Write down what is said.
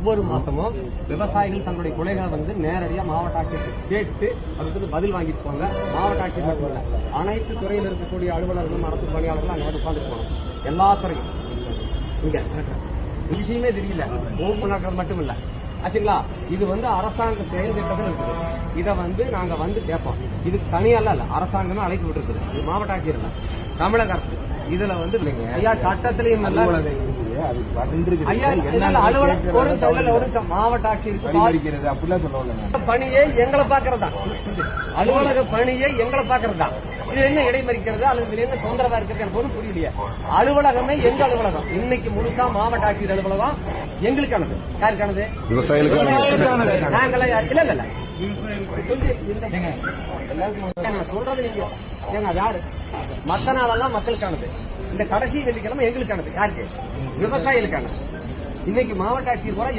ஒவ்வொரு மாசமும் விவசாயிகள் தங்களுடைய குலைகளை வந்து நேரடியா மாவட்ட ஆட்சியர் கேட்டு அதுக்கு வந்து பதில் வாங்கிட்டு போங்க. மாவட்ட ஆட்சியர் மட்டும் இல்ல அனைத்து துறையில் இருக்கக்கூடிய அலுவலர்களும் அரசு பணியாளர்களும் அங்க வந்து உட்காந்துட்டு போகணும். எல்லா துறையும். இங்க விஷயமே தெரியல. ஓப்பு மட்டும் இல்ல ஆச்சுங்களா? இது வந்து அரசாங்க செயல் திட்டத்தில் இருக்குது. இதை வந்து நாங்க வந்து கேட்போம். இது தனியால இல்ல அரசாங்கமே அழைப்பு விட்டுருக்குது. இது மாவட்ட ஆட்சியர் இல்ல. தமிழக அரசு. இதுல வந்து இல்லைங்க. ஐயா சட்டத்திலையும் இல்ல. அது நிமிஷம். மாவட்ட பரிமரிக்கிறது அப்படிலாம் பணியே எங்களை பாக்குறதா அலுவலக பணியே எங்களை பாக்குறதா இது என்ன இடைமறிக்கிறது அல்லது இதுல என்ன தொந்தரவா இருக்கிறது எனக்கு ஒன்றும் புரியலையே. அலுவலகமே எங்க அலுவலகம்? இன்னைக்கு முழுசா மாவட்ட ஆட்சியர் அலுவலகம் எங்களுக்கானது. யாருக்கானது? விவசாயிகளுக்கு நாங்களே யார்- இல்ல இல்ல சொல்றது நீங்க ஏங்க அது யாரு? மத்த நாளெல்லாம் மக்களுக்கானது. இந்த கடைசி வெள்ளிக்கிழமை எங்களுக்கானது. யாருக்கு? விவசாயிகளுக்கானது. இன்னைக்கு மாவட்ட ஆட்சியர் கூட